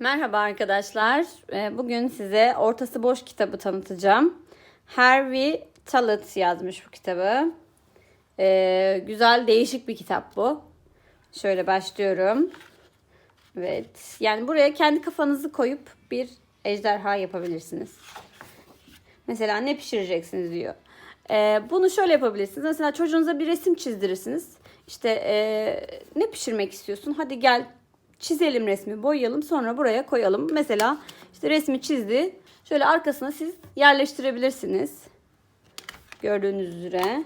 Merhaba arkadaşlar. Ee, Bugün size Ortası Boş kitabı tanıtacağım. Harvey Talit yazmış bu kitabı. Ee, güzel, değişik bir kitap bu. Şöyle başlıyorum. Evet. Yani buraya kendi kafanızı koyup bir ejderha yapabilirsiniz. Mesela ne pişireceksiniz diyor. Ee, bunu şöyle yapabilirsiniz. Mesela çocuğunuza bir resim çizdirirsiniz. İşte ee, ne pişirmek istiyorsun? Hadi gel çizelim resmi, boyayalım. Sonra buraya koyalım. Mesela işte resmi çizdi. Şöyle arkasına siz yerleştirebilirsiniz. Gördüğünüz üzere.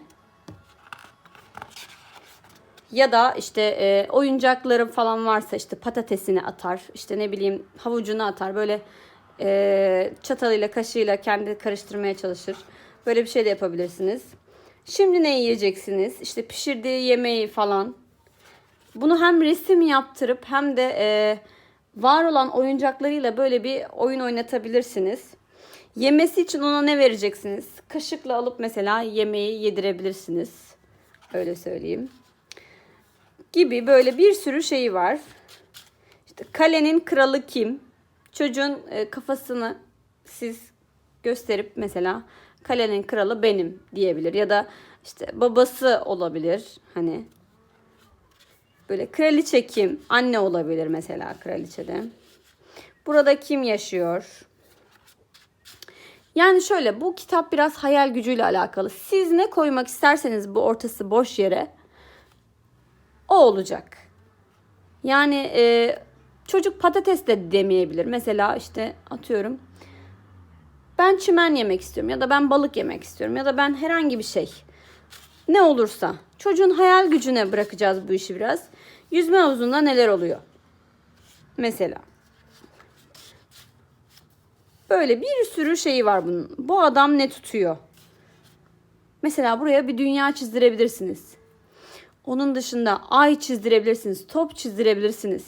Ya da işte e, oyuncakları falan varsa işte patatesini atar, işte ne bileyim havucunu atar. Böyle e, çatalıyla kaşığıyla kendi karıştırmaya çalışır. Böyle bir şey de yapabilirsiniz. Şimdi ne yiyeceksiniz? İşte pişirdiği yemeği falan. Bunu hem resim yaptırıp hem de e, var olan oyuncaklarıyla böyle bir oyun oynatabilirsiniz. Yemesi için ona ne vereceksiniz? Kaşıkla alıp mesela yemeği yedirebilirsiniz. Öyle söyleyeyim gibi böyle bir sürü şeyi var. İşte kalenin kralı kim? Çocuğun e, kafasını siz gösterip mesela kalenin kralı benim diyebilir ya da işte babası olabilir hani böyle kraliçe kim? Anne olabilir mesela kraliçede. Burada kim yaşıyor? Yani şöyle bu kitap biraz hayal gücüyle alakalı. Siz ne koymak isterseniz bu ortası boş yere o olacak. Yani e, çocuk patates de demeyebilir. Mesela işte atıyorum ben çimen yemek istiyorum ya da ben balık yemek istiyorum ya da ben herhangi bir şey. Ne olursa çocuğun hayal gücüne bırakacağız bu işi biraz. Yüzme havuzunda neler oluyor? Mesela. Böyle bir sürü şey var bunun. Bu adam ne tutuyor? Mesela buraya bir dünya çizdirebilirsiniz. Onun dışında ay çizdirebilirsiniz, top çizdirebilirsiniz.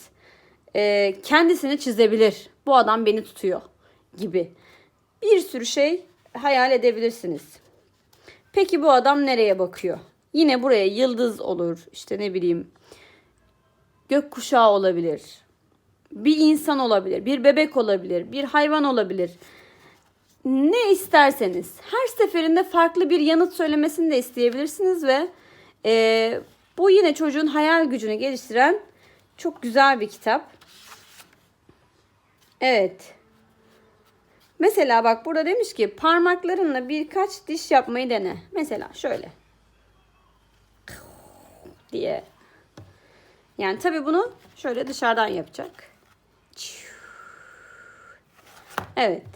Ee, kendisini çizebilir. Bu adam beni tutuyor gibi. Bir sürü şey hayal edebilirsiniz. Peki bu adam nereye bakıyor? Yine buraya yıldız olur, işte ne bileyim gökkuşağı olabilir. Bir insan olabilir, bir bebek olabilir, bir hayvan olabilir. Ne isterseniz her seferinde farklı bir yanıt söylemesini de isteyebilirsiniz ve e, bu yine çocuğun hayal gücünü geliştiren çok güzel bir kitap. Evet. Mesela bak burada demiş ki parmaklarınla birkaç diş yapmayı dene. Mesela şöyle. Diye. Yani tabii bunu şöyle dışarıdan yapacak. Evet.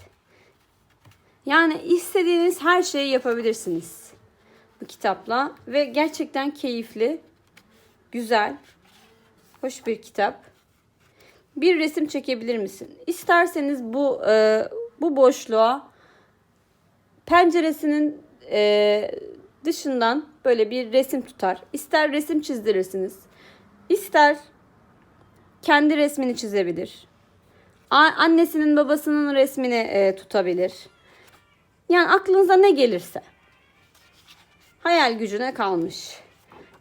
Yani istediğiniz her şeyi yapabilirsiniz bu kitapla ve gerçekten keyifli, güzel, hoş bir kitap. Bir resim çekebilir misin? İsterseniz bu e, bu boşluğa penceresinin e, dışından böyle bir resim tutar. İster resim çizdirirsiniz. İster kendi resmini çizebilir. Annesinin babasının resmini e, tutabilir. Yani aklınıza ne gelirse. Hayal gücüne kalmış.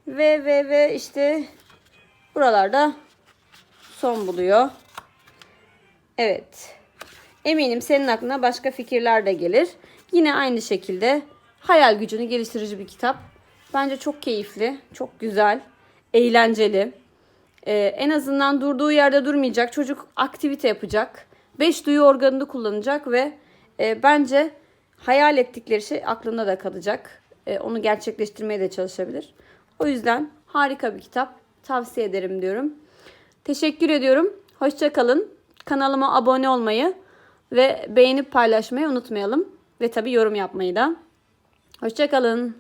Ve ve ve işte buralarda son buluyor. Evet. Eminim senin aklına başka fikirler de gelir. Yine aynı şekilde hayal gücünü geliştirici bir kitap. Bence çok keyifli, çok güzel, eğlenceli. Ee, en azından durduğu yerde durmayacak. Çocuk aktivite yapacak. Beş duyu organını kullanacak ve e, bence hayal ettikleri şey aklında da kalacak. E, onu gerçekleştirmeye de çalışabilir. O yüzden harika bir kitap. Tavsiye ederim diyorum. Teşekkür ediyorum. Hoşça kalın. Kanalıma abone olmayı ve beğenip paylaşmayı unutmayalım. Ve tabii yorum yapmayı da. Hoşça kalın.